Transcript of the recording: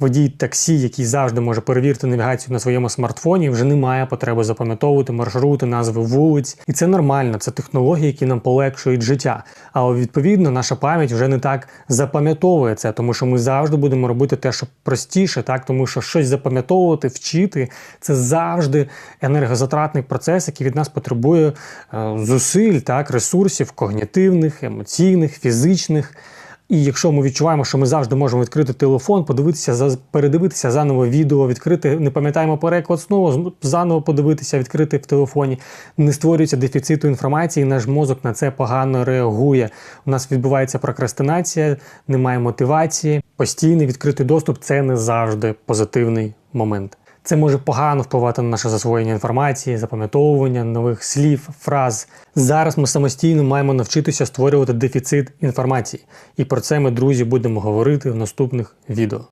водій таксі, який завжди може перевірити навігацію на своєму смартфоні, вже не має потреби запам'ятовувати маршрути, назви вулиць. І це нормально, це технології, які нам полегшують життя. Але відповідно наша пам'ять вже не так запам'ятовує це, тому що ми завжди будемо робити те, що простіше, так тому що щось запам'ятовувати, вчити це завжди енергозатратний процес, який від нас потребує е, зусиль, так, ресурсів когнітивних, емоційних, фізичних. І якщо ми відчуваємо, що ми завжди можемо відкрити телефон, подивитися передивитися заново відео, відкрити, не пам'ятаємо переклад знову, заново подивитися, відкрити в телефоні, не створюється дефіциту інформації, наш мозок на це погано реагує. У нас відбувається прокрастинація, немає мотивації. Постійний відкритий доступ це не завжди позитивний момент. Це може погано впливати на наше засвоєння інформації, запам'ятовування нових слів, фраз. Зараз ми самостійно маємо навчитися створювати дефіцит інформації, і про це ми, друзі, будемо говорити в наступних відео.